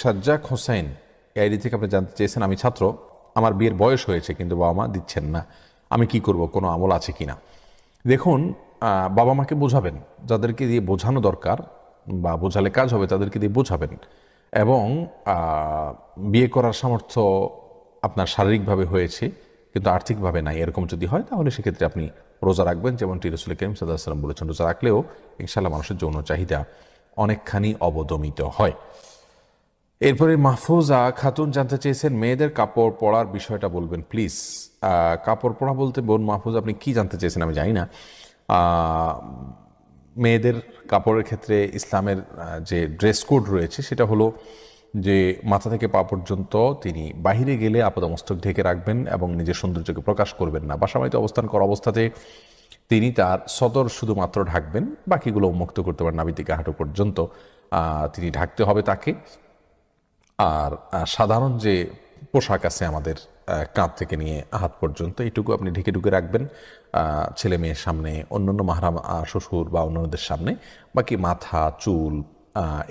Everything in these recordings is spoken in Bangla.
সাজ্জাক হোসেন আইডি থেকে আপনি জানতে চেয়েছেন, আমি ছাত্র। আমার বিয়ের বয়স হয়েছে, কিন্তু বাবা মা দিচ্ছেন না। আমি কি করব, কোনো আমল আছে কি না দেখুন বাবা মাকে বোঝাবেন। যাদেরকে দিয়ে বোঝানো দরকার বা বোঝালে কাজ হবে, তাদেরকে দিয়ে বোঝাবেন। এবং বিয়ে করার সামর্থ্য আপনার শারীরিকভাবে হয়েছে, কিন্তু আর্থিকভাবে নাই। এরকম যদি হয়, তাহলে সেক্ষেত্রে আপনি রোজা রাখবেন যেমনটি রসুল করিম সাল্লাম বলেছেন, রোজা রাখলেও ইনশাল্লাহ মানুষের যৌন চাহিদা অনেকখানি অবদমিত হয়। এরপরে মাহফুজা খাতুন জানতে চেয়েছেন, মেয়েদের কাপড় পরার বিষয়টা বলবেন প্লিজ কাপড় পরা বলতে বোন মাহফুজ, আপনি কি জানতে চেয়েছেন আমি জানি না। মেয়েদের কাপড়ের ক্ষেত্রে ইসলামের যে ড্রেস কোড রয়েছে, সেটা হলো যে মাথা থেকে পা পর্যন্ত তিনি বাহিরে গেলে আপাদমস্তক ঢেকে রাখবেন এবং নিজের সৌন্দর্যকে প্রকাশ করবেন না। বাসাবাড়িতে অবস্থান করা অবস্থাতে তিনি তার সদর শুধুমাত্র ঢাকবেন, বাকিগুলো উন্মুক্ত করতে পারেন নাবি থেকে হাঁটু পর্যন্ত। তিনি ঢাকতে হবে তাকে। আর সাধারণ যে পোশাক আছে আমাদের কাঁধ থেকে নিয়ে হাত পর্যন্ত, এইটুকু আপনি ঢেকে ঢুকে রাখবেন ছেলে মেয়ের সামনে, অন্যান্য মাহারাম শ্বশুর বা অন্যান্যদের সামনে, বাকি মাথা, চুল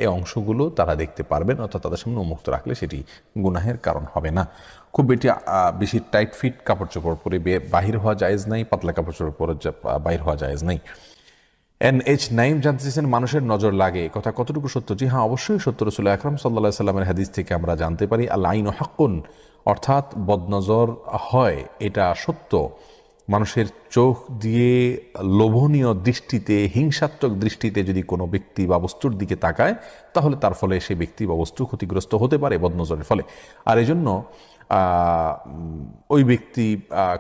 এই অংশগুলো তারা দেখতে পারবেন, অর্থাৎ তাদের সামনে উন্মুক্ত রাখলে সেটি গুনাহের কারণ হবে না। খুব বেটি বেশি টাইট ফিট কাপড় চোপড় পরে বাহির হওয়া জায়েজ নাই, পাতলা কাপড় চোপড় পরে বাহির হওয়া জায়েজ নাই। এন এইচ নাইম জানতে চেয়েছেন মানুষের নজর লাগে। কথা কতটুকু সত্য? জি হ্যাঁ অবশ্যই সত্য। রসুল আকরম সাল্লা সাল্লামের হাদিস থেকে আমরা জানতে পারি আল্লাহ আইন হাক্কুন, অর্থাৎ বদনজর হয়, এটা সত্য। মানুষের চোখ দিয়ে লোভনীয় দৃষ্টিতে, হিংসাত্মক দৃষ্টিতে যদি কোনো ব্যক্তি বা বস্তুর দিকে তাকায়, তাহলে তার ফলে সেই ব্যক্তি বা বস্তু ক্ষতিগ্রস্ত হতে পারে বদনজরের ফলে। আর এই জন্য ওই ব্যক্তি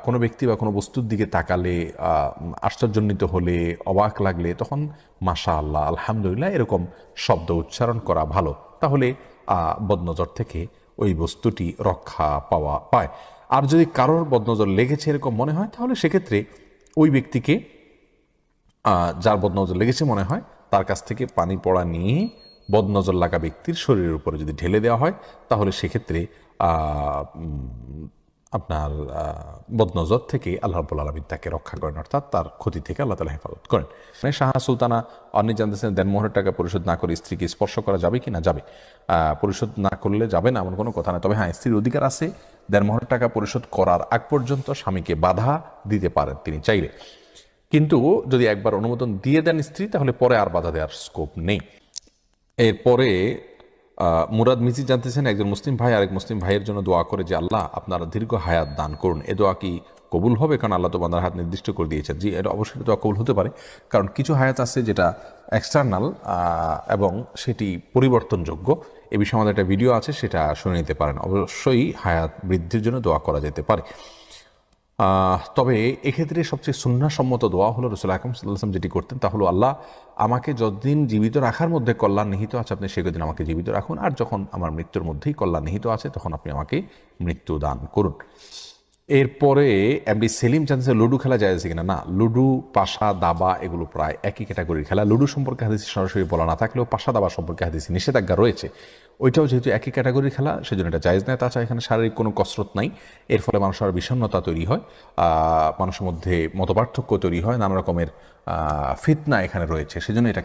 কোনো ব্যক্তি বা কোনো বস্তুর দিকে তাকালে আশ্চর্যান্বিত হলে, অবাক লাগলে, তখন মাশা আল্লাহ আলহামদুলিল্লাহ, এরকম শব্দ উচ্চারণ করা ভালো। তাহলে বদনজর থেকে ওই বস্তুটি রক্ষা পাওয়া, পায়। আর যদি কারোর বদনজর লেগেছে এরকম মনে হয়, তাহলে সেক্ষেত্রে ওই ব্যক্তিকে যার বদনজর লেগেছে মনে হয়, তার কাছ থেকে পানি পড়া নিয়ে বদনজর লাগা ব্যক্তির শরীরের উপরে যদি ঢেলে দেওয়া হয়, তাহলে সেক্ষেত্রে আপনার বদনজর থেকে আল্লাহ রব্বুল আলমিন তাকে রক্ষা করেন, অর্থাৎ তার ক্ষতি থেকে আল্লাহ তালা হেফাজত করেন। মানে শাহা সুলতানা অনেক জানতেছেন দেনমোহরের টাকা পরিশোধ না করে স্ত্রীকে স্পর্শ করা যাবে কি না? যাবে। পরিশোধ না করলে যাবে না, এমন কোনো কথা না তবে হ্যাঁ স্ত্রীর অধিকার আছে দেনমোহরের টাকা পরিশোধ করার আগ পর্যন্ত স্বামীকে বাধা দিতে পারেন তিনি চাইলে। কিন্তু যদি একবার অনুমোদন দিয়ে দেন স্ত্রী, তাহলে পরে আর বাধা দেওয়ার স্কোপ নেই। এরপরে মুরাদ মিজি জানতেছেন, একজন মুসলিম ভাই আরেক মুসলিম ভাইয়ের জন্য দোয়া করে যে, আল্লাহ, আপনারা দীর্ঘ হায়াত দান করুন। এ দোয়া কি কবুল হবে? কারণ আল্লাহ তো বান্দার হাত নির্দিষ্ট করে দিয়েছেন। জি, এটা অবশ্যই দোয়া কবুল হতে পারে। কারণ কিছু হায়াত আছে যেটা এক্সটার্নাল এবং সেটি পরিবর্তনযোগ্য। এ বিষয়ে আমাদের একটা ভিডিও আছে, সেটা শুনে নিতে পারেন। অবশ্যই হায়াত বৃদ্ধির জন্য দোয়া করা যেতে পারে। তবে এক্ষেত্রে সবচেয়ে সুন্নাসম্মত দোয়া হলো রসুল আকরম সাল্লাম যেটি করতেন, তা হলো, আল্লাহ, আমাকে যতদিন জীবিত রাখার মধ্যে কল্যাণ নিহিত আছে, আপনি সেদিন আমাকে জীবিত রাখুন। আর যখন আমার মৃত্যুর মধ্যেই কল্যাণ নিহিত আছে, তখন আপনি আমাকে মৃত্যু দান করুন। এরপরে এমডি সেলিম জানছে লুডু খেলা যায় কিনা? না, লুডু, পাশা, দাবা এগুলো প্রায় একই ক্যাটাগরির খেলা। লুডু সম্পর্কে হাদিস সরাসরি বলা না থাকলেও পাশা, দাবা সম্পর্কে হাদিস নিষেধাজ্ঞা রয়েছে। ওইটাও যেহেতু একই ক্যাটাগরির খেলা, সেজন্য এটা জায়েজ নয়। তাছাড়া এখানে শারীরিক কোনো কসরত নাই। এর ফলে মানুষের বিষণ্ণতা তৈরি হয় মানুষের মধ্যে মতপার্থক্য তৈরি হয়, নানা রকমের ফিতনা এখানে রয়েছে। সেজন্য এটা